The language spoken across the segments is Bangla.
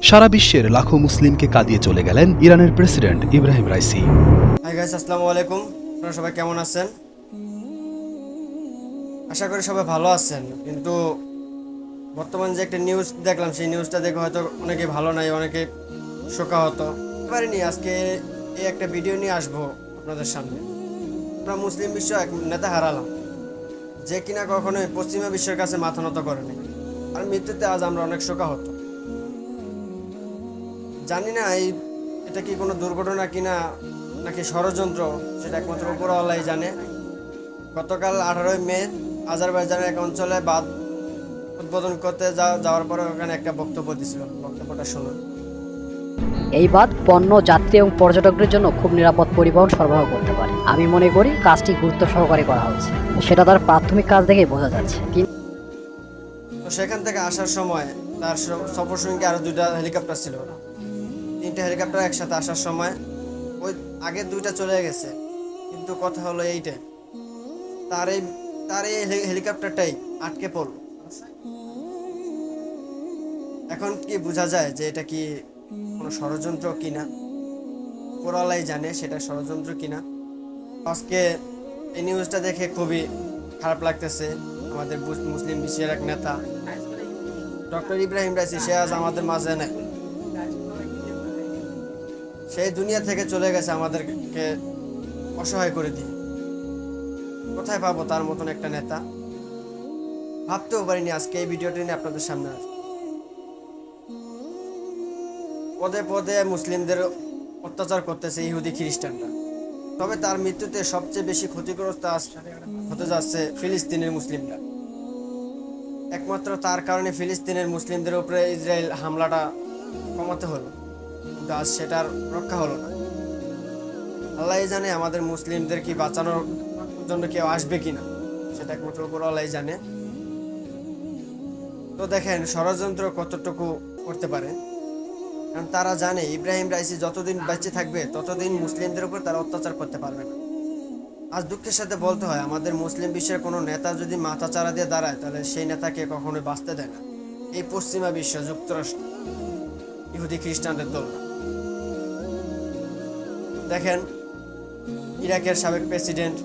সারা বিশ্বের লাখো মুসলিমকে কাঁদিয়ে চলে গেলেন ইরানের প্রেসিডেন্ট ইব্রাহিম রাইসি। আসসালামু আলাইকুম। আপনারা সবাই কেমন আছেন? আশা করি সবাই ভালো আছেন। কিন্তু বর্তমান যে একটা নিউজ দেখলাম, সেই নিউজটা দেখে হয়তো অনেকে ভালো নাই, অনেকে শোকাহত। পারিনি আজকে এই একটা ভিডিও নিয়ে আসব আপনাদের সামনে। আমরা মুসলিম বিশ্ব এক নেতা হারালাম, যে কিনা কখনোই পশ্চিমা বিশ্বের কাছে মাথা নত করেনি। আর মৃত্যুতে আজ আমরা অনেক শোকাহত। জানি না এই এটা কি কোনো দুর্ঘটনা কিনা নাকি ষড়যন্ত্র সেটা একমাত্র উপরওয়ালাই জানে। গতকাল আঠারোই মে আজারবাইজানের এক অঞ্চলে বাদ উদ্বোধন করতে যাওয়ার পরে ওখানে একটা বক্তব্য দিছিল। বক্তব্যটা শুনুন। এই বাদ পণ্য যাত্রী এবং পর্যটকদের জন্য খুব নিরাপদ পরিবহন সরবরাহ করতে পারে। আমি মনে করি কাজটি গুরুত্ব সহকারে করা হচ্ছে। সেটা তার প্রাথমিক কাজ দেখেই বোঝা যাচ্ছে। তো সেখান থেকে আসার সময় তার সফর সঙ্গে আরও দুইটা হেলিকপ্টার ছিল। তিনটা হেলিকপ্টার একসাথে আসার সময় ওই আগে দুইটা চলে গেছে। কিন্তু কথা হলো এইটা, তার এই তার এই হেলিকপ্টারটাই আটকে পড়ল। এখন কি বোঝা যায় যে এটা কি কোনো ষড়যন্ত্র কিনা? কোরালাই জানে সেটা ষড়যন্ত্র কিনা? আজকে এই নিউজটা দেখে খুবই খারাপ লাগতেছে আমাদের মুসলিম বিশ্বের এক নেতা। ডক্টর ইব্রাহিম রাইসি, সে আজ আমাদের মাঝে নেই। সেই দুনিয়া থেকে চলে গেছে আমাদেরকে অসহায় করে দিয়ে। কোথায় পাবো তার মতন একটা নেতা? ভাবতেও পারিনি আজকে এই ভিডিওটি নিয়ে আপনাদের সামনে আসব। পদে পদে মুসলিমদের অত্যাচার করতেছে ইহুদি খ্রিস্টানরা। তবে তার মৃত্যুতে সবচেয়ে বেশি ক্ষতিগ্রস্ত হতে যাচ্ছে ফিলিস্তিনের মুসলিমরা। একমাত্র তার কারণে ফিলিস্তিনের মুসলিমদের উপরে ইসরায়েল হামলাটা কমাতে হলো। কিন্তু আজ সেটার রক্ষা হলো না। আল্লাহ জানে আমাদের মুসলিমদের কি বাঁচানোর জন্য কেউ আসবে কিনা। সেটা একমাত্র উপর আল্লাহ জানে। তো দেখেন, ষড়যন্ত্র কতটুকু করতে পারে? কারণ তারা জানে, ইব্রাহিম রাইসি যতদিন বেঁচে থাকবে, ততদিন মুসলিমদের উপর তারা অত্যাচার করতে পারবে না। আজ দুঃখের সাথে বলতে হয়, আমাদের মুসলিম বিশ্বের কোনো নেতা যদি মাথা চারা দিয়ে দাঁড়ায়, তাহলে সেই নেতাকে কখনোই বাঁচতে দেয় না। এই পশ্চিমা বিশ্ব, যুক্তরাষ্ট্র। ইহুদি খ্রিস্টানদের দল। দেখেন, ইরাকের সাবেক president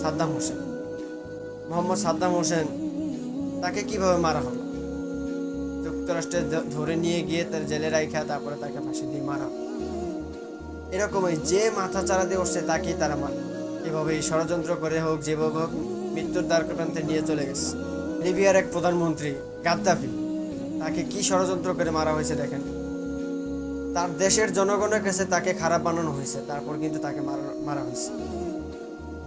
Saddam Hussein Mohammed Saddam Hussein তাকে কীভাবে মারা হলো যুক্তরাষ্ট্রে ধরে নিয়ে গিয়ে তার জেলে রাখা তারপরে তাকে ফাঁসি দিয়ে মারা। এরকমই যে মাথা চারা দিয়ে উঠছে, তাকেই তারা মারে এভাবে ষড়যন্ত্র করে হোক, যেভাবে হোক, মৃত্যুর দ্বার প্রান্তে নিয়ে চলে গেছে লিবিয়ার এক প্রধানমন্ত্রী গাদ্দাফি তাকে কি ষড়যন্ত্র করে মারা হয়েছে দেখেন। তার দেশের জনগণের কাছে তাকে খারাপ বানানো হয়েছে, তারপর কিন্তু তাকে মারা হয়েছে।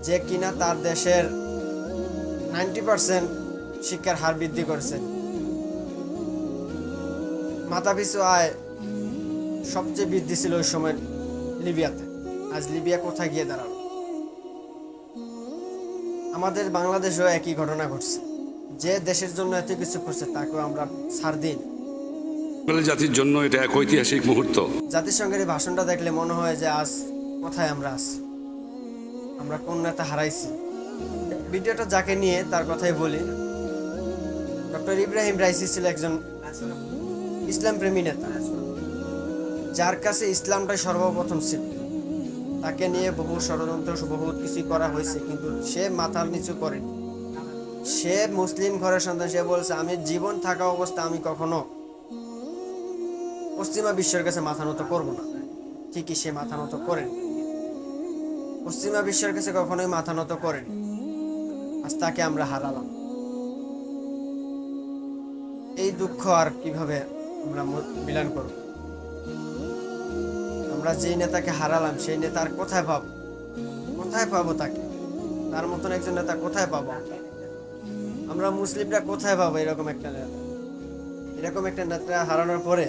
যে কিনা তার দেশের নাইনটি পার্সেন্ট শিক্ষার হার বৃদ্ধি করেছে। মাথাপিছু আয় সবচেয়ে বৃদ্ধি ছিল ওই সময় লিবিয়াতে। আজ লিবিয়া কোথায় গিয়ে দাঁড়াল? আমাদের বাংলাদেশেও একই ঘটনা ঘটছে। যে দেশের জন্য এত কিছু করছে তাকেও আমরা ছাড় দিন জাতির জন্য এটা এক ঐতিহাসিক মুহূর্ত। জাতিসংঘের এই ভাষণটা দেখলে মনে হয় যে আজ কোথায় আমরা আছি? আমরা কোন নেতা হারাইছি? ভিডিওটা যাকে নিয়ে তার কথাই বলি ডক্টর ইব্রাহিম রাইসি ছিল একজন ইসলাম প্রেমী নেতা যার কাছে ইসলামটাই সর্বপ্রথম ছিল। তাকে নিয়ে বহু ষড়যন্ত্র বহুত কিছু করা হয়েছে কিন্তু সে মাথার নিচু করেনি। সে মুসলিম ঘরের সন্তান, সে বলছে, আমি জীবন থাকা অবস্থা আমি কখনো পশ্চিমা বিশ্বের কাছে মাথা নত করব না। ঠিকই সে মাথা নত করেন। পশ্চিমা বিশ্বের কাছে কখনোই মাথা নত করেন। আজ তাকে আমরা হারালাম। এই দুঃখ আর কীভাবে আমরা মিলান করব? আমরা যেই নেতাকে হারালাম, সেই নেতার কোথায় পাবো? কোথায় পাবো তাকে? তার মতন একজন নেতা কোথায় পাবো আমরা মুসলিমরা কোথায় পাবো এরকম একটা নেতা? এরকম একটা নেতা হারানোর পরে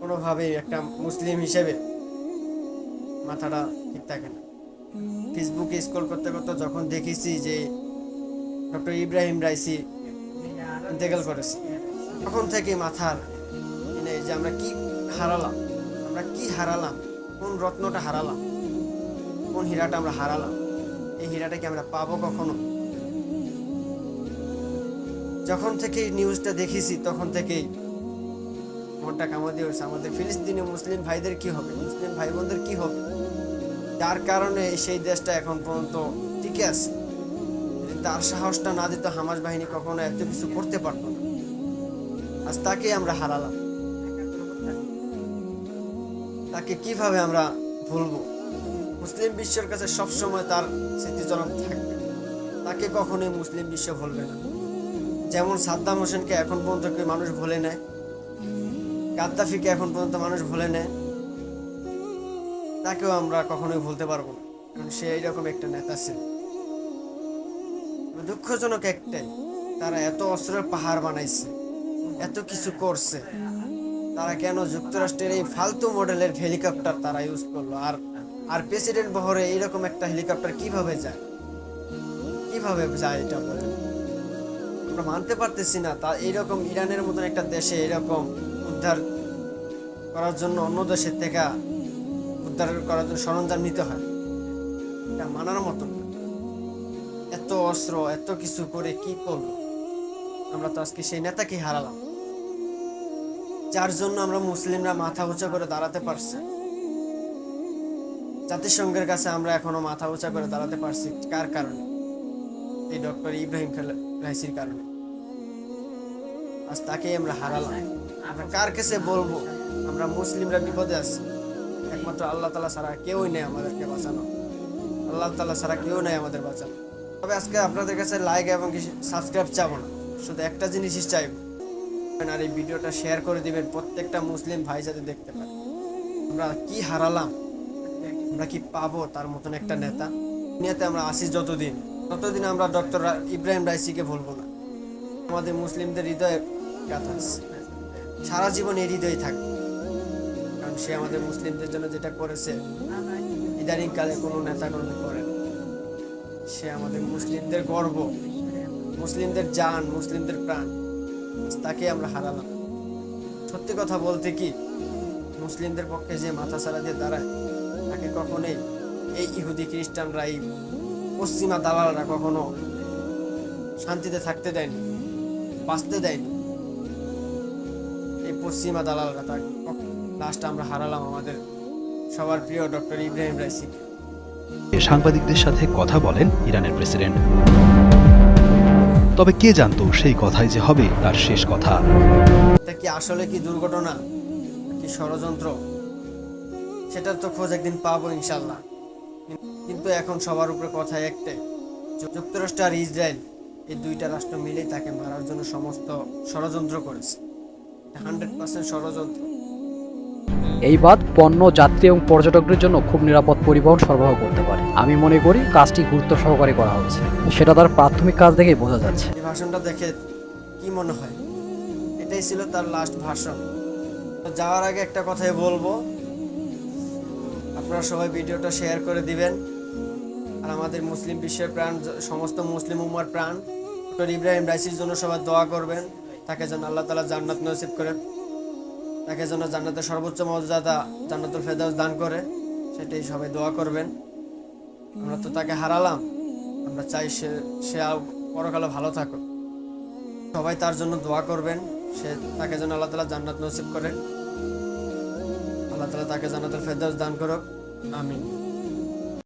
কোনোভাবেই একটা মুসলিম হিসেবে মাথাটা ঠিক থাকে না। ফেসবুকে স্ক্রল করতে করতে যখন দেখেছি যে ডক্টর ইব্রাহিম রাইসি ইন্তেকাল করেছে, তখন থেকে মাথার মানে যে আমরা কি হারালাম, আমরা কি হারালাম, কোন রত্নটা হারালাম, কোন হীরাটা আমরা হারালাম, এই হীরাটা কি আমরা পাবো কখনো? যখন থেকে নিউজটা দেখেছি, তখন থেকেই মনটা কামাদি হয়েছে আমাদের ফিলিস্তিনি মুসলিম ভাইদের কি হবে? মুসলিম ভাই বোনদের কি হবে? যার কারণে সেই দেশটা এখন পর্যন্ত টিকে আছে। তার সাহসটা না দিত, হামাস বাহিনী কখনো এত কিছু করতে পারতো না। আজ তাকেই আমরা হারালাম। তাকে কীভাবে আমরা ভুলবো? মুসলিম বিশ্বের কাছে সবসময় তার স্মৃতিচরণ থাকবে। তাকে কখনোই মুসলিম বিশ্ব ভুলবে না। যেমন সাদ্দাম হোসেনকে এখন পর্যন্ত মানুষ ভুলে নেয় গাদ্দাফিকে এখন পর্যন্ত মানুষ ভুলে নেয় তাকেও আমরা কখনোই ভুলতে পারব না। কারণ সে এইরকম একটা নেতা ছিল। দুঃখজনক একটাই, তারা এত অস্ত্রের পাহাড় বানাইছে, এত কিছু করছে, তারা কেন যুক্তরাষ্ট্রের এই ফালতু মডেলের হেলিকপ্টার তারা ইউজ করল? আর আর প্রেসিডেন্ট বহরে এইরকম একটা হেলিকপ্টার কীভাবে যায়? কীভাবে যায় এটা বলে আমরা মানতে পারতেছি না। তা এইরকম ইরানের মতন একটা দেশে এরকম উদ্ধার করার জন্য অন্য দেশের থেকে উদ্ধার করার জন্য সরঞ্জাম নিতে হয়। এটা মানার মতন এত অস্ত্র, এত কিছু করে কি করব? আমরা তো আজকে সেই নেতাকে হারালাম। যার জন্য আমরা মুসলিমরা মাথা উঁচা করে দাঁড়াতে পারছি। জাতিসংঘের কাছে আমরা এখনও মাথা উঁচা করে দাঁড়াতে পারছি। কার কারণে? এই ডক্টর ইব্রাহিম খাল- রাইসির কারণে। আজ তাকেই আমরা হারালাম। আমরা কার কাছে বলব? আমরা মুসলিমরা বিপদে আছি। একমাত্র আল্লাহ তালা ছাড়া কেউই নেই আমাদেরকে বাঁচানো। আল্লাহ তালা ছাড়া কেউ নেই আমাদের বাঁচানো। তবে আজকে আপনাদের কাছে লাইক এবং সাবস্ক্রাইব চাবো না। শুধু একটা জিনিসই চাইব। আর এই ভিডিওটা শেয়ার করে দিবেন প্রত্যেকটা মুসলিম ভাই যাতে দেখতে পারে আমরা কি হারালাম? আমরা কি পাবো? তার মতন একটা নেতা। দুনিয়াতে আমরা আসি যতদিন। ততদিন আমরা ডক্টর ইব্রাহিম রাইসিকে ভুলবো না। আমাদের মুসলিমদের হৃদয়ে গাথা সারা জীবন এই হৃদয় থাকবে কারণ সে আমাদের মুসলিমদের জন্য যেটা করেছে ইদানিং কালে কোনো নেতা কোনো করে সে আমাদের মুসলিমদের গর্ব, মুসলিমদের জান, মুসলিমদের প্রাণ তাকে আমরা হারালাম। সত্যি কথা বলতে কি, মুসলিমদের পক্ষে যে মাথা ছাড়া দিয়ে দাঁড়ায়, তাকে কখনোই এই ইহুদি খ্রিস্টানরা এই পশ্চিমা দালালরা কখনো শান্তিতে থাকতে দেয়নি বাঁচতে দেয়নি। এই পশ্চিমা দালালরা তার লাস্টে আমরা হারালাম আমাদের সবার প্রিয় ডক্টর ইব্রাহিম রাইসিকে সাংবাদিকদের সাথে কথা বলেন ইরানের প্রেসিডেন্ট। তবে কে জানতো সেই কথাই যে হবে তার শেষ কথা? এটা কি আসলে কি দুর্ঘটনা কি ষড়যন্ত্র? সেটার তো খোঁজ একদিন পাবো ইনশাল্লাহ কিন্তু এখন সবার উপরে কথা একটাই। যুক্তরাষ্ট্র আর ইসরায়েল এই দুইটা রাষ্ট্র মিলেই তাকে মারার জন্য সমস্ত ষড়যন্ত্র করেছে। হান্ড্রেড পার্সেন্ট ষড়যন্ত্র। এই বাঁধ পণ্য যাত্রী এবং পর্যটকদের জন্য খুব নিরাপদ পরিবহন সরবরাহ করতে পারে। আমি মনে করি কাজটি গুরুত্ব সহকারে করা হচ্ছে। সেটা তার প্রাথমিক কাজ দেখেই বোঝা যাচ্ছে। এই ভাষণটা দেখে কি মনে হয়? এটাই ছিল তার লাস্ট ভাষণ। যাওয়ার আগে একটা কথাই বলব আপনারা সবাই ভিডিওটা শেয়ার করে দিবেন। আর আমাদের মুসলিম বিশ্বের প্রাণ, সমস্ত মুসলিম উম্মার প্রাণ। ডক্টর ইব্রাহিম রাইসির জন্য সবাই দোয়া করবেন। তাকে যেন আল্লাহ তালা জান্নাত নসিব করেন তাকে যেন জান্নাতের সর্বোচ্চ মর্যাদা জান্নাতুল ফেদাউস দান করে। সেটাই সবাই দোয়া করবেন। আমরা তো তাকে হারালাম। আমরা চাই সে সে পরকালে ভালো থাকুক। সবাই তার জন্য দোয়া করবেন। সে তাকে যেন আল্লাহ তালা জান্নাত নসিব করেন আল্লাহ তালা তাকে জান্নাতুল ফেরদাউস দান করুক। আমিন